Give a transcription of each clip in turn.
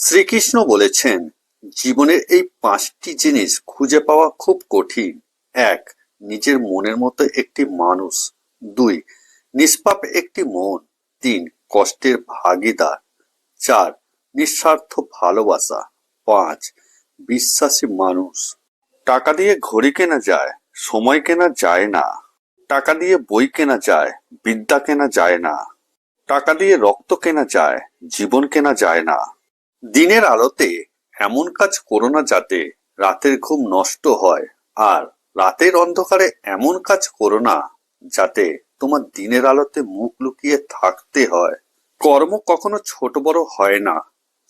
শ্রীকৃষ্ণ বলেছেন, জীবনের এই পাঁচটি জিনিস খুঁজে পাওয়া খুব কঠিন। এক, নিজের মনের মতো একটি মানুষ। দুই, নিষ্পাপ একটি মন। তিন, কষ্টের ভাগিদার। চার, নিঃস্বার্থ ভালোবাসা। পাঁচ, বিশ্বাসী মানুষ। টাকা দিয়ে ঘড়ি কেনা যায়, সময় কেনা যায় না। টাকা দিয়ে বই কেনা যায়, বিদ্যা কেনা যায় না। টাকা দিয়ে রক্ত কেনা যায়, জীবন কেনা যায় না। দিনের আলোতে এমন কাজ করো না যাতে রাতের ঘুম নষ্ট হয়। আর রাতের অন্ধকারে এমন কাজ করো না যাতে তোমার দিনের আলোতে মুখ লুকিয়ে থাকতে হয়। কর্ম কখনো ছোট বড় হয় না।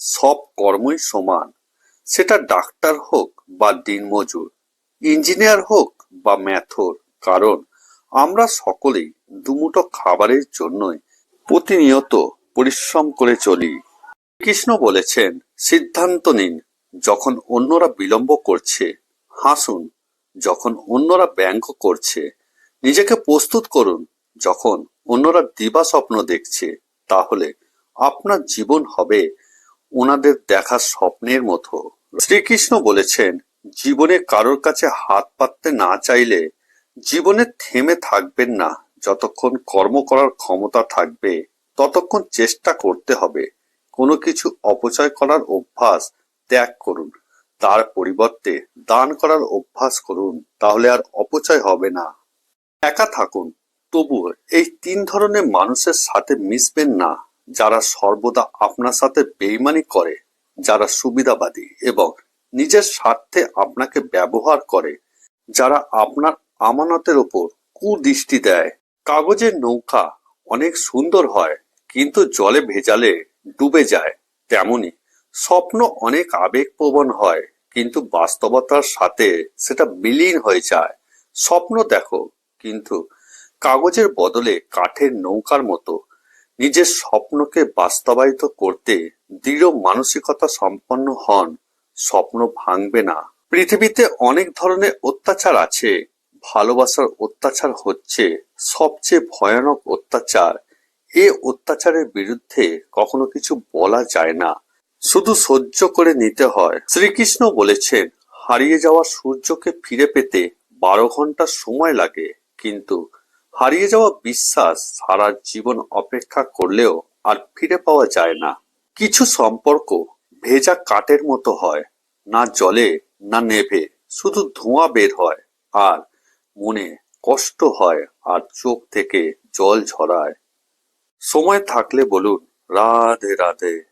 সব কর্মই সমান। সেটা ডাক্তার হোক বা দিনমজুর, ইঞ্জিনিয়ার হোক বা ম্যাথর, কারণ আমরা সকলেই দুমুটো খাবারের জন্যই প্রতিনিয়ত পরিশ্রম করে চলি। কৃষ্ণ বলেছেন, সিদ্ধান্ত নিন, যখন অন্যরা বিলম্ব করছে, হাসুন, যখন অন্যরা ব্যঙ্গ করছে, নিজেকে প্রস্তুত করুন, যখন অন্যরা দিবা স্বপ্ন দেখছে, তাহলে আপনার জীবন হবে ওনাদের দেখা স্বপ্নের মতো। শ্রীকৃষ্ণ বলেছেন, জীবনে কারোর কাছে হাত পাততে না চাইলে জীবনে থেমে থাকবেন না, যতক্ষণ কর্ম করার ক্ষমতা থাকবে, ততক্ষণ চেষ্টা করতে হবে। কোনো কিছু অপচয় করার অভ্যাস ত্যাগ করুন। তার পরিবর্তে দান করার অভ্যাস করুন, তাহলে আর অপচয় হবে না। একা থাকুন তবু এই তিন ধরনের মানুষের সাথে মিশবেন না, যারা সর্বদা আপনার সাথে বেইমানি করে, যারা সুবিধাবাদী এবং নিজের স্বার্থে আপনাকে ব্যবহার করে, যারা আপনার আমানতের ওপর কুদৃষ্টি দেয়। কাগজের নৌকা অনেক সুন্দর হয়, কিন্তু জলে ভেজালে ডুবে যায় তেমনি স্বপ্ন অনেক আবেগপ্রবণ হয়, কিন্তু বাস্তবতার সাথে সেটা বিলীন হয়ে যায়। স্বপ্ন দেখো, কিন্তু কাগজের বদলে কাঠের নৌকার মতো। নিজের স্বপ্নকে বাস্তবায়িত করতে দৃঢ় মানসিকতা সম্পন্ন হন, স্বপ্ন ভাঙবে না। পৃথিবীতে অনেক ধরনের অত্যাচার আছে, ভালোবাসার অত্যাচার হচ্ছে সবচেয়ে ভয়ানক অত্যাচার। এ অত্যাচারের বিরুদ্ধে কখনো কিছু বলা যায় না। শুধু সহ্য করে নিতে হয়। শ্রীকৃষ্ণ বলেছেন, হারিয়ে যাওয়া সূর্যকে ফিরে পেতে বারো ঘণ্টা সময় লাগে। কিন্তু হারিয়ে যাওয়া বিশ্বাস সারা জীবন অপেক্ষা করলেও আর ফিরে পাওয়া যায় না। কিছু সম্পর্ক ভেজা কাঠের মতো হয়, না জলে, না নেভে, শুধু ধোঁয়া বের হয়। আর মনে কষ্ট হয় আর চোখ থেকে জল ঝরায়। সময় থাকলে বলুন রাধে রাধে।